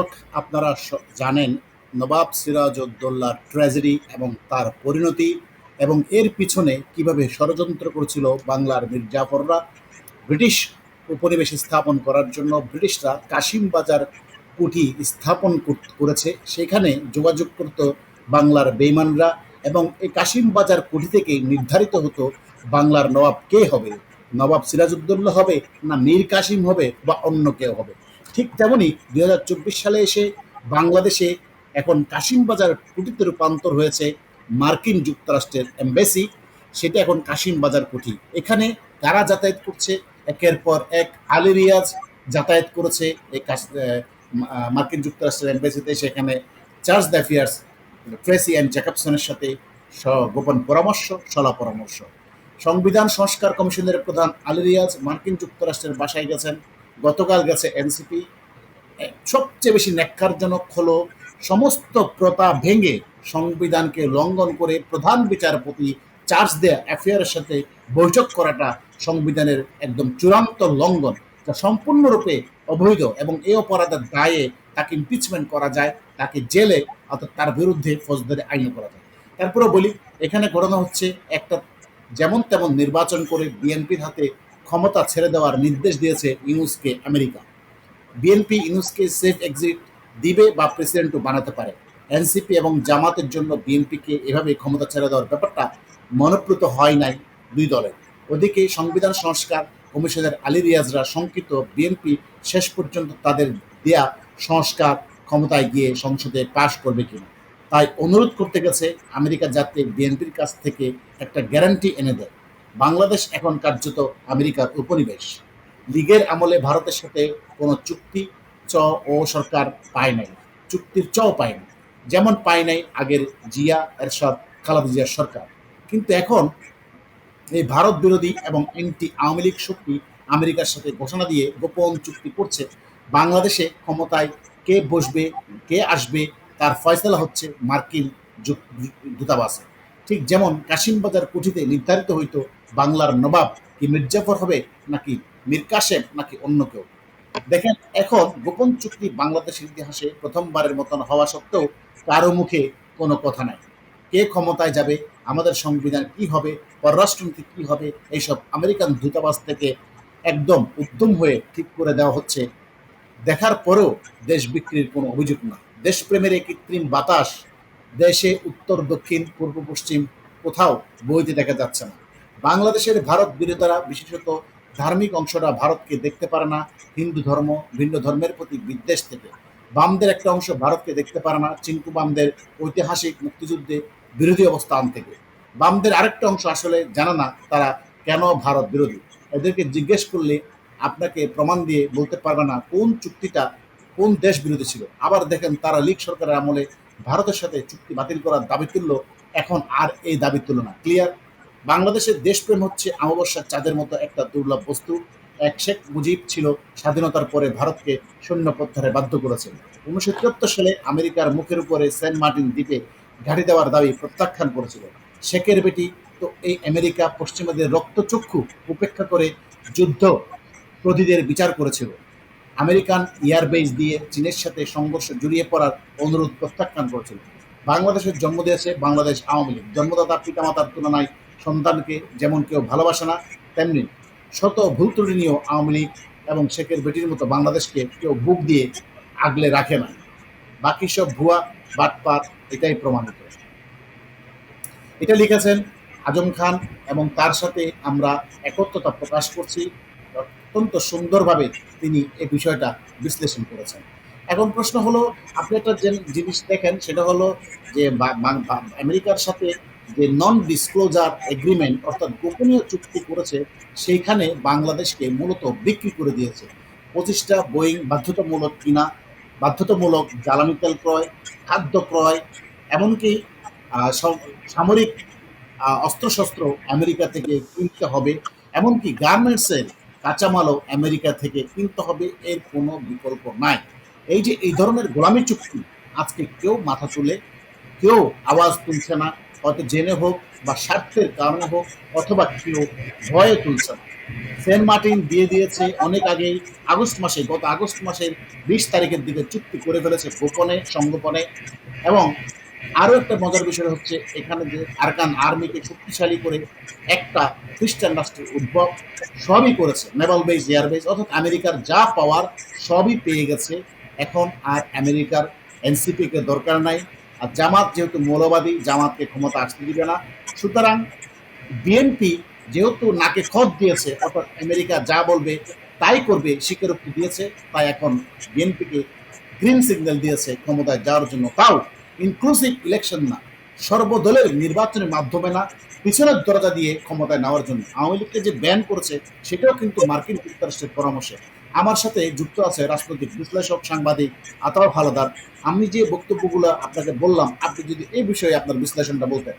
দর্শক, আপনারা জানেন, নবাব সিরাজউদ্দৌলার ট্র্যাজেডি এবং তার পরিণতি এবং এর পিছনে কীভাবে ষড়যন্ত্র করেছিল বাংলার মীর জাফররা। ব্রিটিশ উপনিবেশ স্থাপন করার জন্য ব্রিটিশরা কাশিম বাজার কুঠি স্থাপন করেছে। সেখানে যোগাযোগ করত বাংলার বেইমানরা এবং এই কাশিম বাজার কুঠি থেকে নির্ধারিত হতো বাংলার নবাব কে হবে। নবাব সিরাজউদ্দৌলা হবে না মীর কাশিম হবে বা অন্য কেউ হবে। ঠিক তেমনি দুই সালে এসে বাংলাদেশে এখন কাশিম বাজার কুটিতে রূপান্তর হয়েছে মার্কিন যুক্তরাষ্ট্রের এম্বাসি। সেটা এখন কাশিম বাজার কুঠি। এখানে কারা যাতায়াত করছে? একের পর এক আলী রিয়াজ যাতায়াত করেছে এই মার্কিন যুক্তরাষ্ট্রের এম্বাসিতে। সেখানে চার্জ দ্যাফিয়ার্স ট্রেসি অ্যান্ড জ্যাকবসনের সাথে গোপন পরামর্শ, সলা পরামর্শ। সংবিধান সংস্কার কমিশনের প্রধান আলী রিয়াজ মার্কিন যুক্তরাষ্ট্রের বাসায় গেছেন। গতকাল গেছে এনসিপি। সবচেয়ে বেশি ন্যাক্কারজনক হলো সমস্ত প্রথা ভেঙে সংবিধানকে লঙ্ঘন করে প্রধান বিচারপতি চার্জ দেয়া অ্যাফেয়ারের সাথে বৈঠক করাটা সংবিধানের একদম চূড়ান্ত লঙ্ঘন, যা সম্পূর্ণরূপে অবৈধ এবং এই অপরাধের দায়ে তাকে ইমপিচমেন্ট করা যায়, তাকে জেলে অর্থাৎ তার বিরুদ্ধে ফৌজদারি আইন করা যায়। তারপরে বলি, এখানে ঘটনা হচ্ছে একটা যেমন তেমন নির্বাচন করে বিএনপির হাতে ক্ষমতা ছেড়ে দেওয়ার নির্দেশ দিয়েছে ইউনুসকে আমেরিকা। বিএনপি ইউনুসকে সেফ এক্সিট দিবে বা প্রেসিডেন্টও বানাতে পারে। এনসিপি এবং জামাতের জন্য বিএনপিকে এভাবে ক্ষমতা ছেড়ে দেওয়ার ব্যাপারটা মনোপ্রত হয় নাই দুই দলের। ওদিকে সংবিধান সংস্কার কমিশনের আলী রিয়াজরা শঙ্কিত বিএনপি শেষ পর্যন্ত তাদের দেয়া সংস্কার ক্ষমতায় গিয়ে সংসদে পাশ করবে কিনা। তাই অনুরোধ করতে গেছে আমেরিকা যাতে বিএনপির কাছ থেকে একটা গ্যারান্টি এনে দেয়। বাংলাদেশ এখন কার্যত আমেরিকার উপনিবেশ। লীগের আমলে ভারতের সাথে কোনো চুক্তি চ ও সরকার পায় নাই। চুক্তির চ পায় নাই। যেমন পায় নাই আগের জিয়া, এরশাদ, খালাদা জিয়ার সরকার। কিন্তু এখন এই ভারত বিরোধী এবং এন্টি আওয়ামী লীগ শক্তি আমেরিকার সাথে ঘোষণা দিয়ে গোপন চুক্তি করছে। বাংলাদেশে ক্ষমতায় কে বসবে, কে আসবে, তার ফয়সলা হচ্ছে মার্কিন দূতাবাসে। ঠিক যেমন কাশিমবাজার কুঠিতে নির্ধারিত হইতো বাংলার নবাব কি মির্জাফর হবে নাকি মীর কাসেম নাকি অন্য কেউ? দেখেন, এখন গোপন চুক্তি বাংলাদেশের ইতিহাসে প্রথমবারের মতন হওয়া সত্ত্বেও কারও মুখে কোনো কথা নাই। কে ক্ষমতায় যাবে, আমাদের সংবিধান কি হবে, পররাষ্ট্রনীতি কি হবে, এইসব আমেরিকান দূতাবাস থেকে একদম উদ্যম হয়ে ঠিক করে দেওয়া হচ্ছে। দেখার পরেও দেশ বিক্রির কোনো অভিযোগ না দেশপ্রেমের এই কৃত্রিম বাতাস দেশে উত্তর, দক্ষিণ, পূর্ব, পশ্চিম কোথাও বইতে দেখা যাচ্ছে না। বাংলাদেশের ভারত বিরোধীরা, বিশেষত ধার্মিক অংশটা ভারতকে দেখতে পারে না, হিন্দু ধর্ম, ভিন্ন ধর্মের প্রতি বিদ্বেষ থেকে। বামদের একটা অংশ ভারতকে দেখতে পারে না, চিঙ্কু বামদের ঐতিহাসিক মুক্তিযুদ্ধে বিরোধী অবস্থান থেকে। বামদের আরেকটা অংশ আসলে জানে না তারা কেন ভারত বিরোধী। এদেরকে জিজ্ঞেস করলে আপনাকে প্রমাণ দিয়ে বলতে পারবে না কোন চুক্তিটা কোন দেশ বিরোধী ছিল। আবার দেখেন তারা লীগ সরকারের আমলে ভারতের সাথে চুক্তি বাতিল করার দাবি তুললো, এখন আর এই দাবি তুললো না। ক্লিয়ার? বাংলাদেশের দেশপ্রেম হচ্ছে অমাবস্যার চাঁদের মতো একটা দুর্লভ বস্তু। এক শেখ মুজিব ছিল স্বাধীনতার পরে ভারতকে সৈন্য প্রত্যাহারে বাধ্য করেছেন। উনিশশো তিয়াত্তর সালে আমেরিকার মুখের উপরে সেন্ট মার্টিন দ্বীপে ঘাঁটি দেওয়ার দাবি প্রত্যাখ্যান করেছিল শেখের বেটি তো এই আমেরিকা পশ্চিমাদের রক্তচক্ষু উপেক্ষা করে যুদ্ধ প্রতিদের বিচার করেছিল। আমেরিকান এয়ারবেস দিয়ে চীনের সাথে সংঘর্ষ জড়িয়ে পড়ার অনুরোধ প্রত্যাখ্যান করেছিল। বাংলাদেশের জন্ম দিয়েছে বাংলাদেশ আওয়ামী লীগ। জন্মদাতা পিতামাতার তুলনায় সন্তানকে যেমন কেউ ভালোবাসে না, তেমনি শত ভুল ত্রুটি নিয়েও আওয়ামী লীগ এবং শেখের বেটির মতো বাংলাদেশকে কেউ বুক দিয়ে আগলে রাখে না। বাকি সব ভুয়া বাটপাত এটাই প্রমাণিত। এটা লিখেছেন আজম খান এবং তার সাথে আমরা একত্রতা প্রকাশ করছি। অত্যন্ত সুন্দরভাবে তিনি এই বিষয়টা বিশ্লেষণ করেছেন। এখন প্রশ্ন হলো, আপনি একটা জিনিস দেখেন, সেটা হলো যে আমেরিকার সাথে যে নন ডিসক্লোজার এগ্রিমেন্ট অর্থাৎ গোপনীয় চুক্তি করেছে, সেইখানে বাংলাদেশকে মূলত বিক্রি করে দিয়েছে। পঁচিশটা বোয়িং বাধ্যতামূলক কিনা, বাধ্যতামূলক জ্বালানি তেল ক্রয়, খাদ্য ক্রয়, এমনকি সামরিক অস্ত্রশস্ত্র আমেরিকা থেকে কিনতে হবে, এমনকি গার্মেন্টসের কাঁচামালও আমেরিকা থেকে কিনতে হবে, এর কোনো বিকল্প নাই। এই যে এই ধরনের গোলামি চুক্তি আজকে কেউ মাথা তুলে, কেউ আওয়াজ তুলছে না হয়তো জেনে হোক বা স্বার্থের কারণে হোক অথবা কেউ ভয়ে তুলছে সেন্ট মার্টিন দিয়ে দিয়েছে অনেক আগেই, আগস্ট মাসে, গত আগস্ট মাসের বিশ তারিখের দিকে চুক্তি করে ফেলেছে গোপনে, সংগোপনে। এবং আরও একটা মজার বিষয় হচ্ছে এখানে যে আরকান আর্মিকে শক্তিশালী করে একটা খ্রিস্টান রাষ্ট্রের উদ্ভব সবই করেছে। নেভাল বেস এয়ারবেস অর্থাৎ আমেরিকার যা পাওয়ার সবই পেয়ে গেছে। এখন আর আমেরিকার এনসিপিকে দরকার নাই। আর জামাত যেহেতু মৌলবাদী, জামাতকে ক্ষমতা আসতে দিবে না। সুতরাং বিএনপি যেহেতু নাকে খত দিয়েছে, অর্থাৎ আমেরিকা যা বলবে তাই করবে, স্বীকারোক্তি দিয়েছে, তাই এখন বিএনপিকে গ্রিন সিগন্যাল দিয়েছে ক্ষমতায় যাওয়ার জন্য। তাও ইনক্লুসিভ ইলেকশন না, সর্বদলের নির্বাচনের মাধ্যমে না, পিছনের দরজা দিয়ে ক্ষমতায় নেওয়ার জন্য। আওয়ামী লীগকে যে ব্যান করেছে, সেটাও কিন্তু মার্কিন যুক্তরাষ্ট্রের পরামর্শে। আমার সাথে যুক্ত আছে রাজনৈতিক বিশ্লেষক, সাংবাদিক আতাউর হালাদার। আমি যে বক্তব্যগুলো আপনাকে বললাম, আপনি যদি এই বিষয়ে আপনার বিশ্লেষণটা বলতেন।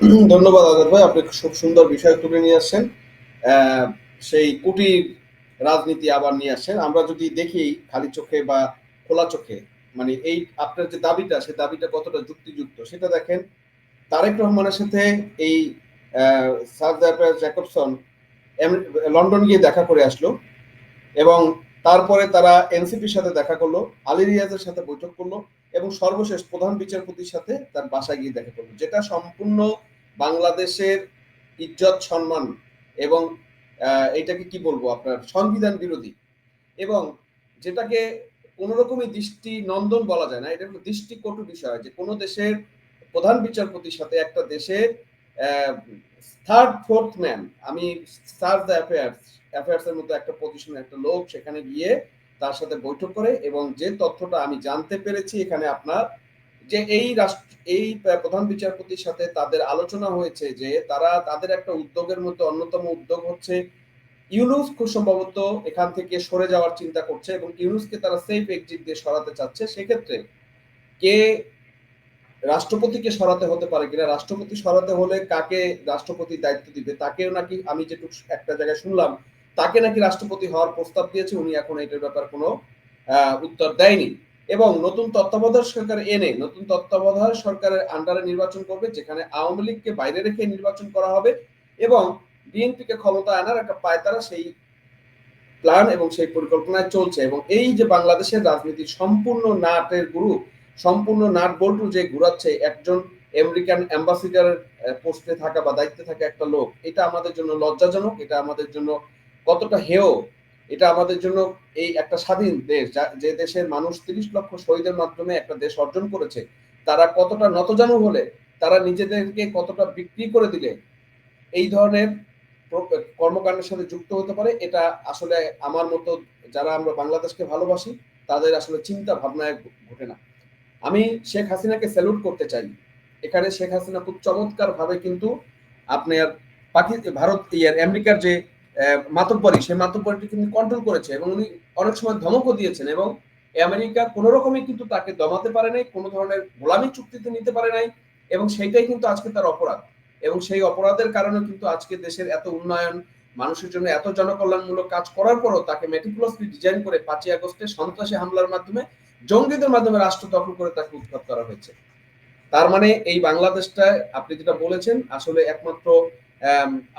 ধন্যবাদ আজাদ ভাই, আপনি খুব সুন্দর বিষয় তুলে নিয়ে আসছেন। সেই কুটির রাজনীতি আবার নিয়ে আসছেন। আমরা যদি দেখি খালি চোখে বা খোলা চোখে মানে এই আপনার যে দাবিটা, সে দাবিটা কতটা যুক্তিযুক্ত, সেটা দেখেন। তারেক রহমানের সাথে এই জ্যাপ- জ্যাকবসন লন্ডন গিয়ে দেখা করে আসলো। এবং তারপরে তারা এনসিপির সাথে দেখা করল, আলী রিয়াজের সাথে বৈঠক করল এবং সর্বশেষ প্রধান বিচারপতির সাথে তার বাসায় গিয়ে দেখা করল, যেটা সম্পূর্ণ বাংলাদেশের ইজ্জত, সম্মান এবং এটাকে কি বলব আপনার, সংবিধান বিরোধী। এবং যেটাকে কোনো রকমই দৃষ্টি নন্দন বলা যায় না, এটা একটা দৃষ্টিকটু বিষয় যে কোনো দেশের প্রধান বিচারপতির সাথে একটা দেশের থার্ড ফোর্থ ম্যান আমি সার্চ দ্য অ্যাফেয়ার্স অ্যাফেয়ার্স এর মতো একটা পজিশনে একটা লোক সেখানে গিয়ে তার সাথে বৈঠক করে এবং যে তথ্যটা আমি জানতে পেরেছি এখানে আপনার, যে এই রাষ্ট্র, এই প্রধান বিচারপতির সাথে তাদের আলোচনা হয়েছে যে তারা তাদের একটা উদ্যোগের মধ্যে অন্যতম উদ্যোগ হচ্ছে ইউনুস খুব সম্ভবত এখান থেকে সরে যাওয়ার চিন্তা করছে এবং ইউনুসকে তারা সেফ এক্সিট দিয়ে সরাতে চাচ্ছে। সেক্ষেত্রে কে রাষ্ট্রপতিকে সরাতে হতে পারে কিনা, রাষ্ট্রপতি সরাতে হলে কাকে রাষ্ট্রপতি দায়িত্ব দিবে, তাকেও নাকি আমি যেটুকু একটা জায়গায় শুনলাম, তাকে নাকি রাষ্ট্রপতি হওয়ার প্রস্তাব দিয়েছে, উনি এখন এটার ব্যাপার কোনো উত্তর দেয়নি। এবং নতুন তত্ত্বাবধায়ক সরকার এনে, নতুন তত্ত্বাবধায়ক সরকারের আন্ডারে নির্বাচন করবে, যেখানে আওয়ামী লীগকে বাইরে রেখে নির্বাচন করা হবে এবং বিএনপিকে ক্ষমতা আনার একটা পায়তারা সেই প্ল্যান এবং সেই পরিকল্পনায় চলছে। এবং এই যে বাংলাদেশের রাজনীতির সম্পূর্ণ নাটের গুরু সম্পূর্ণ নাট বল্টু যে ঘুরাচ্ছে একজন আমেরিকান অ্যাম্বাসিডার পোস্টে থাকা বা দায়িত্বে থাকা একটা লোক, এটা আমাদের জন্য লজ্জাজনক, এটা আমাদের জন্য কতটা হেয়, এটা আমাদের জন্য এই একটা স্বাধীন দেশ, যে দেশের মানুষ তিরিশ লক্ষ শহীদের মাধ্যমে একটা দেশ অর্জন করেছে, তারা কতটা নতজানু হলে, তারা নিজেদেরকে কতটা বিক্রি করে দিলে, এই ধরনের কর্মকাণ্ডের সাথে যুক্ত হতে পারে, এটা আসলে আমার মতো যারা আমরা বাংলাদেশকে ভালোবাসি, তাদের আসলে চিন্তা ভাবনায় ঘটে না। আমি শেখ হাসিনাকে স্যালুট করতে চাই। এখানে শেখ হাসিনা খুব চমৎকার ভাবে কিন্তু আপনার পাকি, ভারত ইয়ার আমেরিকার যে মাতব্বরি, সেই মাতব্বরিটি কিন্তু কন্ট্রোল করেছে এবং উনি অনেক সময় ধমকও দিয়েছেন এবং আমেরিকা কোনো রকমই কিন্তু তাকে দমাতে পারে নাই, কোনো ধরনের গোলামি চুক্তিতে নিতে পারে নাই এবং সেইটাই কিন্তু আজকে তার অপরাধ। এবং সেই অপরাধের কারণে কিন্তু আজকে দেশের এত উন্নয়ন, মানুষের জন্য এত জনকল্যাণমূলক কাজ করার পরও তাকে মেটিকুলাসলি ডিজাইন করে পাঁচই আগস্টে সন্ত্রাসী হামলার মাধ্যমে জঙ্গিদের মাধ্যমে রাষ্ট্র দখল করে তাকে উৎখাত করা হয়েছে। তার মানে এই বাংলাদেশটা আপনি যেটা বলেছেন, আসলে একমাত্র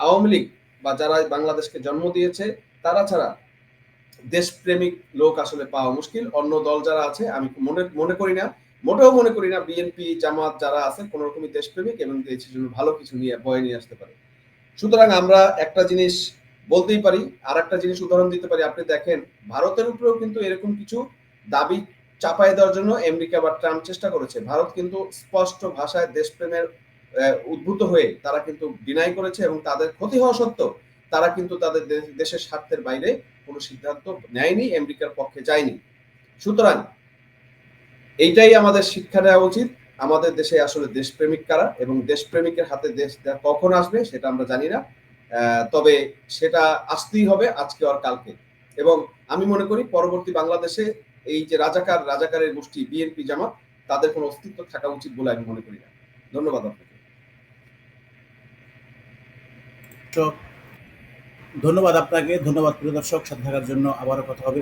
আওয়ামী লীগ বা যারা বাংলাদেশকে জন্ম দিয়েছে, তারা ছাড়া দেশপ্রেমিক লোক আসলে পাওয়া মুশকিল। অন্য দল যারা আছে, আমি মনে মনে করি না, মোটেও মনে করি না বিএনপি জামাত যারা আছে, কোন রকমই দেশপ্রেমিক এবং দেশের জন্য ভালো কিছু নিয়ে, বয়ে নিয়ে আসতে পারে। সুতরাং আমরা একটা জিনিস বলতেই পারি আর একটা জিনিস উদাহরণ দিতে পারি। আপনি দেখেন, ভারতের উপরেও কিন্তু এরকম কিছু দাবি চাপাই দেওয়ার জন্য আমেরিকা বা ট্রাম্প চেষ্টা করেছে। ভারত কিন্তু স্পষ্ট ভাষায় দেশপ্রেমের উদ্ভূত হয়ে তারা কিন্তু ডিনাই করেছে এবং তাদের ক্ষতি হওয়া সত্ত্বেও তারা কিন্তু তাদের দেশের স্বার্থের বাইরে কোনো সিদ্ধান্ত নেয়নি আমেরিকার পক্ষে যায়নি। সুতরাং এইটাই আমাদের শিক্ষা দেওয়া উচিত। আমাদের দেশে আসলে দেশপ্রেমিক কারা এবং দেশপ্রেমিকের হাতে দেশ কখন আসবে সেটা আমরা জানি না। তবে সেটা আসতেই হবে আজকে আর কালকে। এবং আমি মনে করি পরবর্তী বাংলাদেশে এই যে রাজাকার, রাজাকারের গোষ্ঠী, বিএনপি, জামাত, তাদের কোনো অস্তিত্ব থাকা উচিত বলে আমি মনে করি না। ধন্যবাদ আপনাকে। ধন্যবাদ আপনাকে, ধন্যবাদ প্রিয় দর্শক, সাথে থাকার জন্য আবারও কথা হবে।